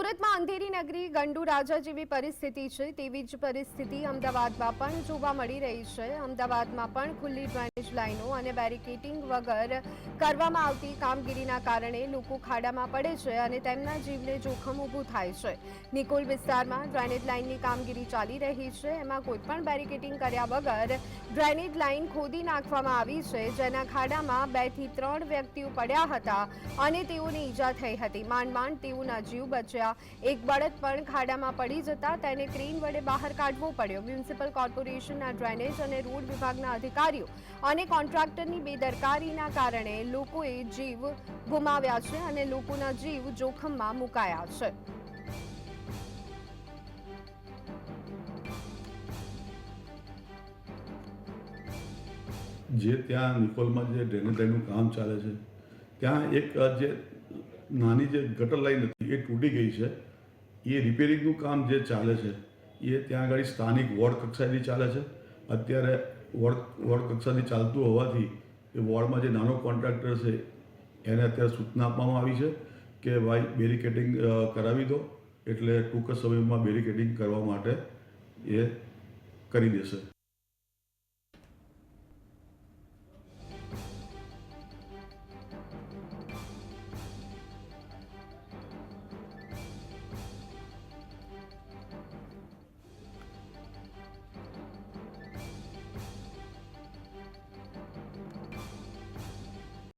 સુરતમાં અંધેરી નગરી ગંડુ રાજા જેવી પરિસ્થિતિ છે, તેવી જ પરિસ્થિતિ અમદાવાદમાં પણ જોવા મળી રહી છે. અમદાવાદમાં પણ ખુલ્લી ડ્રેનેજ લાઈનો અને બેરિકેટિંગ વગર કરવામાં આવતી કામગીરીના કારણે લોકો ખાડામાં પડે છે અને તેમના જીવને જોખમ ઊભું થાય છે. નિકોલ વિસ્તારમાં ડ્રેનેજ લાઇનની કામગીરી ચાલી રહી છે. એમાં કોઈપણ બેરિકેટિંગ કર્યા વગર ડ્રેનેજ લાઇન ખોદી નાખવામાં આવી છે. જેના ખાડામાં બેથી ત્રણ વ્યક્તિઓ પડ્યા હતા અને તેઓને ઈજા થઈ હતી. માંડ માંડ તેઓના જીવ બચ્યા એક બળદ પણ ખાડામાં પડી જતા તેને ક્રેન વડે બહાર કાઢવો પડ્યો. મ્યુનિસિપલ કોર્પોરેશનના ડ્રેનેજ અને રોડ વિભાગના અધિકારીઓ અને કોન્ટ્રાક્ટરની બેદરકારીના કારણે લોકોએ જીવ ગુમાવ્યા છે અને લોકોના જીવ જોખમમાં મુકાયા છે. જે ત્યાં નિકોલમાં જે ડ્રેનેજ લાઈનનું કામ ચાલે છે, ત્યાં એક જે નાની જે ગટર લાઈન હતી એ તૂટી ગઈ છે. એ રિપેરિંગનું કામ જે ચાલે છે, એ ત્યાં આગળ સ્થાનિક વોર્ડ કક્ષાએથી ચાલે છે. અત્યારે વોર્ડ વોર્ડ કક્ષાથી ચાલતું હોવાથી એ વોર્ડમાં જે નાનો કોન્ટ્રાક્ટર છે, એને અત્યારે સૂચના આપવામાં આવી છે કે ભાઈ બેરિકેડિંગ કરાવી દો, એટલે ટૂંક સમયમાં બેરિકેટિંગ કરવા માટે એ કરી દેશે.